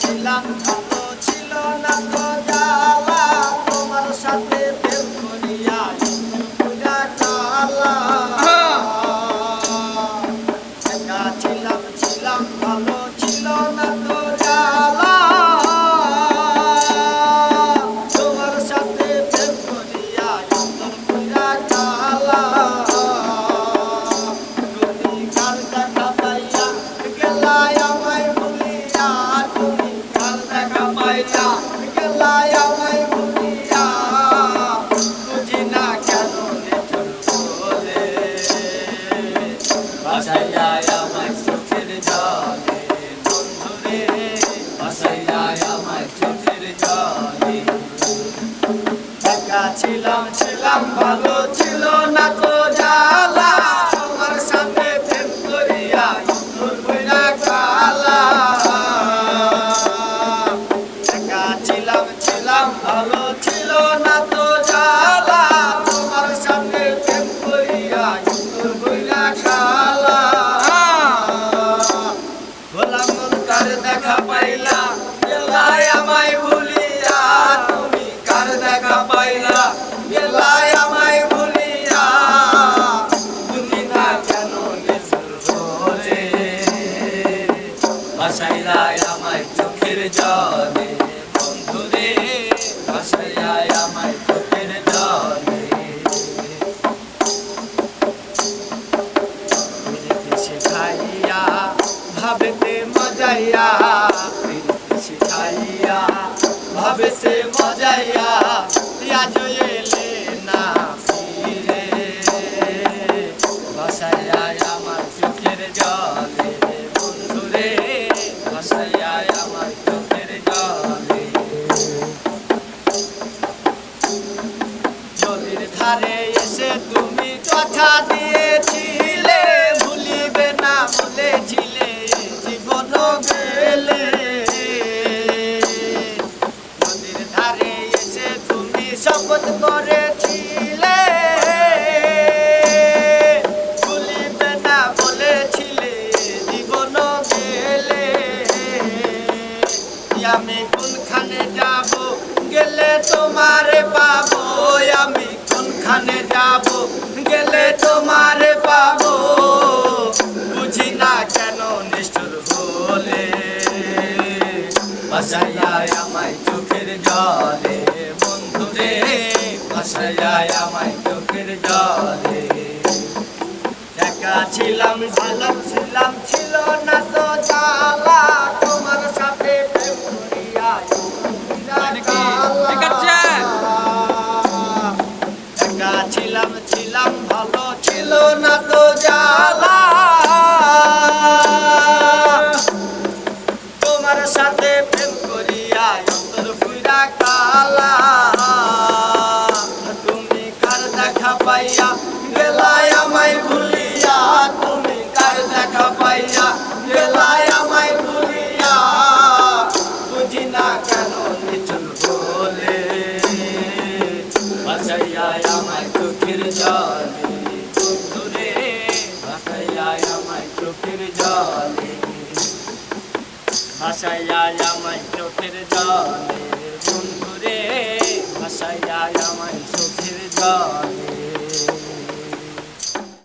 ছিলাম ছিলাম ছিল না তো জ্বালা তোমার সাথে প্রেম ছিলাম ছিলাম ভালো ছিল না। ছিলাম ভালো ছিল না তো জ্বালা বাসাইলাই আমায় চোখের জলে, বন্ধুরে বাসাইলাই আমায় চোখের জলে। শিখাইয়া, ভাবেতে মজাইয়া শিখাইয়া ভাবেতে মজাইয়া, আজ এলে না ফিরে। বাসাইয়া আমার চোখের জলে, বন্ধুরে ধারে এসে তুমি কথা দিয়েছিলে, ভুলিবে না বলেছিলে জীবন গেলে। নদীর ধারে এসে তুমি শপথ করেছিলে কোনখানে যাব, গেলে তোমারে পাবো। বুঝি না কেন নিষ্ঠুর বলে বাসায় আমায় চোখের জলে, বন্ধুরে। বাসায় আমায় চোখের জলে। একা ছিলাম ছিলাম, ছিল না তো জ্বালা। কালা তুমি কার দেখা পাইয়া গেলাই আমায় ভুলিয়া? তুমি কার দেখা পাইয়া গেলাই আমায় ভুলিয়া? বুঝি না কেন নিচুল বলে? বাসাইয়া আমায় চোখের জলে, দূরে বাসাইয়া আমায় চোখের জলে। ভাসাইয়া আমায় চোখের জলে বন্ধুরে ভাসাইয়া আমায় চোখের জলে।